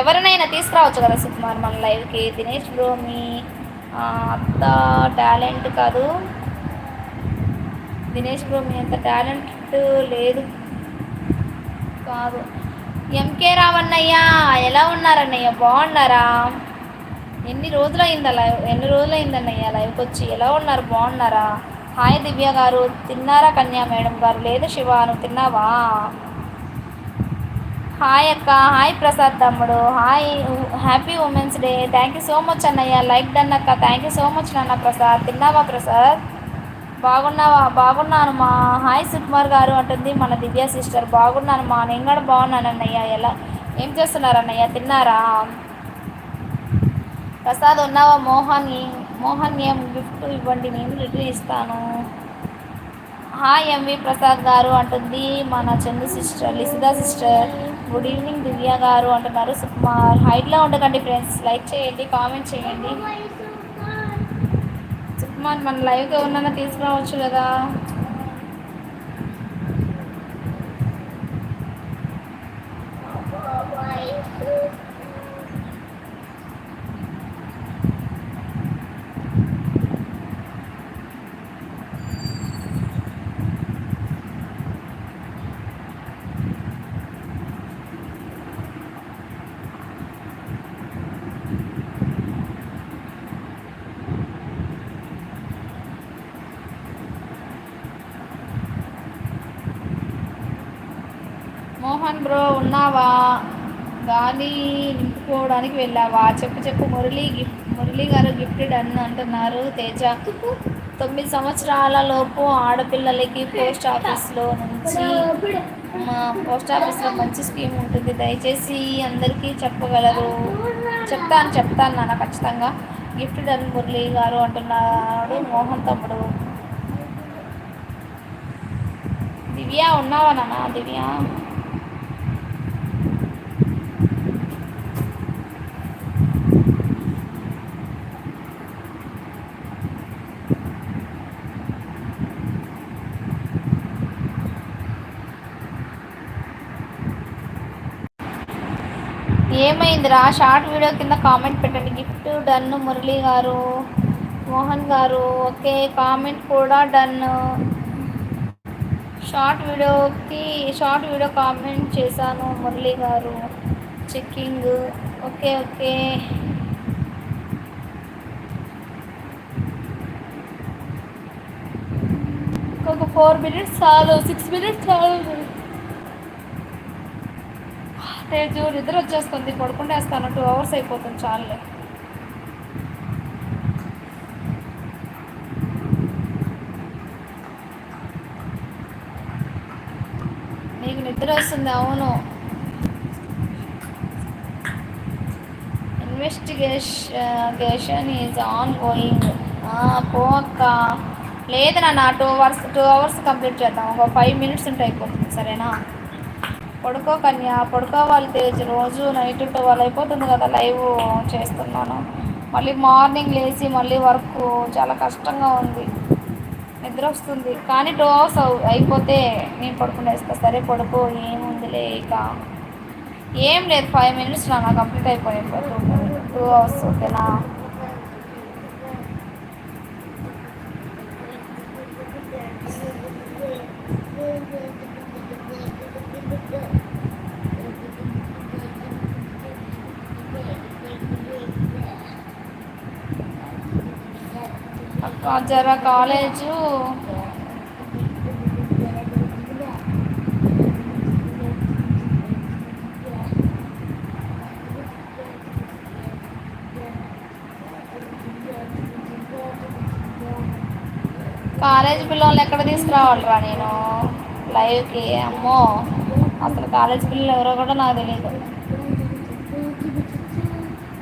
ఎవరినైనా తీసుకురావచ్చు కదా సుకుమార్ మన లైవ్కి. దినేష్ బ్రో మీ అంత టాలెంట్ కాదు. దినేష్ బ్రో మీ అంత టాలెంట్ లేదు. కాదు. ఎంకే రావన్నయ్య ఎలా ఉన్నారన్నయ్య? బాగున్నారా? ఎన్ని రోజులు అయిందా లైవ్ ఎన్ని రోజులు అయిందన్నయ్య లైవ్కి వచ్చి ఎలా ఉన్నారు? బాగున్నారా? హాయ్ దివ్య గారు తిన్నారా కన్యా మేడం గారు? లేదు శివ నువ్వు తిన్నావా? హాయ్ అక్క హాయ్ ప్రసాద్ తమ్ముడు hi happy women's day. Thank you so much అన్నయ్య. లైక్ డన్ అక్క. థ్యాంక్ యూ సో మచ్ నాన్న ప్రసాద్. తిన్నావా ప్రసాద్? బాగున్నావా? బాగున్నాను మా. హాయ్ సుకుమార్ గారు అంటుంది మన దివ్య సిస్టర్. బాగున్నాను మా. నేను కూడా బాగున్నాను అన్నయ్య. ఎలా ఏం చేస్తున్నారు అన్నయ్య? తిన్నారా? ప్రసాద్ ఉన్నావా? మోహన్ మోహన్ ఏం గిఫ్ట్ ఇవ్వండి. నేను రిటర్న్ ఇస్తాను. హాయ్ ఎంవి ప్రసాద్ గారు అంటుంది. మన Chandu sister లిసిదా sister good evening Divya garu అంటున్నారు. సుకుమార్ హైట్లో ఉండకండి ఫ్రెండ్స్. లైక్ చేయండి కామెంట్ చేయండి. సుకుమార్ మన లైవ్గా ఉన్నానా తీసుకురావచ్చు కదా? మోహన్ బ్రో ఉన్నావా? గాలి నింపుకోవడానికి వెళ్ళావా? చెప్పు చెప్పు. మురళి గిఫ్ట్ మురళి గారు గిఫ్టెడ్ అని అంటున్నారు. తేజ తొమ్మిది సంవత్సరాల లోపు ఆడపిల్లలకి పోస్ట్ ఆఫీస్లో నుంచి మా పోస్ట్ ఆఫీస్లో మంచి స్కీమ్ ఉంటుంది. దయచేసి అందరికీ చెప్పగలరు. చెప్తాను చెప్తాను నాన్న ఖచ్చితంగా. గిఫ్ట్ డన్ మురళి గారు అంటున్నాడు మోహన్ తమ్ముడు. దివ్య ఉన్నావా నాన్న? దివ్య? ఏమైందిరా? షార్ట్ వీడియో కింద కామెంట్ పెట్టండి. Gift done Murali garu Mohan garu. Okay comment కూడా డన్. షార్ట్ వీడియోకి షార్ట్ వీడియో కామెంట్ చేశాను Murali garu. Checking. Okay okay. ఇంకొక ఫోర్ మినిట్స్ చాలు సిక్స్ మినిట్స్ చాలు. తేజు నిద్ర వచ్చేస్తుంది పడుకుంటేస్తాను టూ అవర్స్ అయిపోతుంది చాలులే నీకు నిద్ర వస్తుంది అవును. ఇన్వెస్టిగేషన్ ఈజ్ ఆన్ గోయింగ్ పో అక్క. లేదు నా two hours two hours complete చేద్దాం. ఒక ఫైవ్ మినిట్స్ ఉంటే అయిపోతుంది సరేనా? పడుకో కన్యా పడుకోవాలి తేజ్. రోజు నైట్ ట్వెల్వ్ అయిపోతుంది కదా లైవ్ చేస్తున్నాను. మళ్ళీ మార్నింగ్ లేచి మళ్ళీ వర్క్ చాలా కష్టంగా ఉంది. నిద్ర వస్తుంది. కానీ టూ అవర్స్ అయిపోతే నేను పడుకునేస్తా. సరే పడుకో ఏముందిలే ఇక. ఏం లేదు ఫైవ్ మినిట్స్ నా కంప్లీట్ అయిపోయింది టూ అవర్స్ ఓకేనా? జర కాలేజు. కాలేజ్ పిల్లల్ని ఎక్కడ తీసుకురావాలిరా నేను? లైవ్కి? అమ్మో. అసలు కాలేజ్ పిల్లలు ఎవరో కూడా నాకు తెలియదు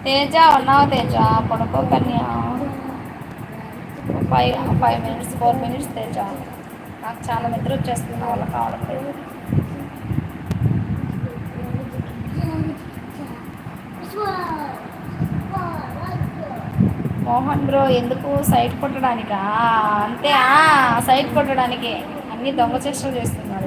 తేజ ఉన్నావు తేజ? పడుకో కన్యా. Five five minutes four minutes Teja. నాకు చాలా నిద్ర వచ్చేస్తుంది వాళ్ళ కావట్లేదు మోహన్ బ్రో ఎందుకు సైట్ కొట్టడానికా? అంతే సైట్ కొట్టడానికి. అన్ని దొంగ చేష్టలు చేస్తున్నారు.